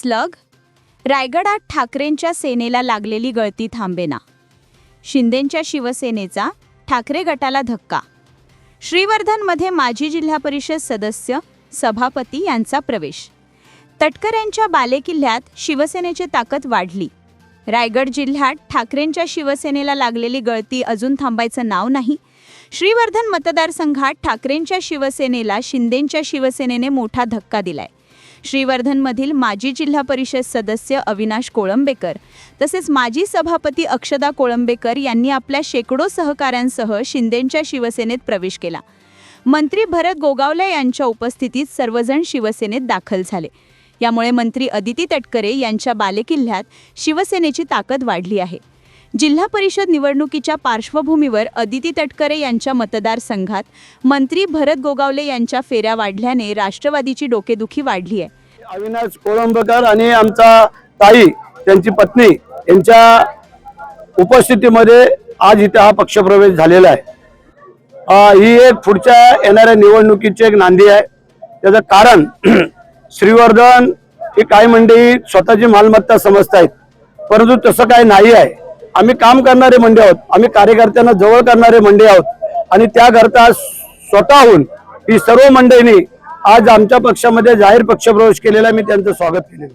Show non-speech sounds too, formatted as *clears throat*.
Slug रायगडात ठाकरेंच्या सेनेला लागलेली गळती थांबेना. शिंदेंच्या शिवसेनेचा ठाकरे गटाला धक्का. श्रीवर्धनमध्ये माजी जिल्हा परिषद सदस्य सभापती यांचा प्रवेश. तटकऱ्यांच्या बालेकिल्ल्यात शिवसेनेची ताकद वाढली. रायगड जिल्ह्यात ठाकरेंच्या शिवसेनेला लागलेली गळती अजून थांबायचं नाव नाही. श्रीवर्धन मतदारसंघात ठाकरेंच्या शिवसेनेला शिंदेंच्या शिवसेनेने मोठा धक्का दिलाय. श्रीवर्धनमधील माजी जिल्हा परिषद सदस्य अविनाश कोळंबेकर. तसेच माजी सभापती अक्षदा कोळंबेकर यांनी आपल्या शेकडो सहकाऱ्यांसह शिंदेंच्या शिवसेनेत प्रवेश केला. मंत्री भरत गोगावले यांच्या उपस्थितीत सर्वजण शिवसेनेत दाखल झाले. यामुळे मंत्री अदिती तटकरे यांच्या बालेकिल्ल्यात शिवसेनेची ताकद वाढली आहे. जिल्हा परिषद निवडणुकीच्या पार्श्वभूमीवर अदिती तटकरे यांच्या मतदारसंघात मंत्री भरत गोगावले यांच्या फेऱ्या वाढल्याने राष्ट्रवादीची डोकेदुखी वाढली आहे. अविनाश कोळंबकर आणि आमचा ताई त्यांची पत्नी यांच्या उपस्थितीमध्ये आज इथे हा पक्षप्रवेश झालेला आहे. ही एक पुढच्या येणाऱ्या निवडणुकीची एक नांदी आहे. त्याचं कारण *clears throat* श्रीवर्धन ही काही मंडळी स्वतःची मालमत्ता समजत आहेत परंतु तसं काही नाही आहे. आम्ही काम करणारे मंडळी आहोत. आम्ही कार्यकर्त्यांना जवळ करणारे मंडळी आहोत. आणि त्याकरता स्वतःहून ही सर्व मंडळींनी आज आमच्या पक्षामध्ये जाहीर पक्षप्रवेश केलेला मी त्यांचं स्वागत केलेलं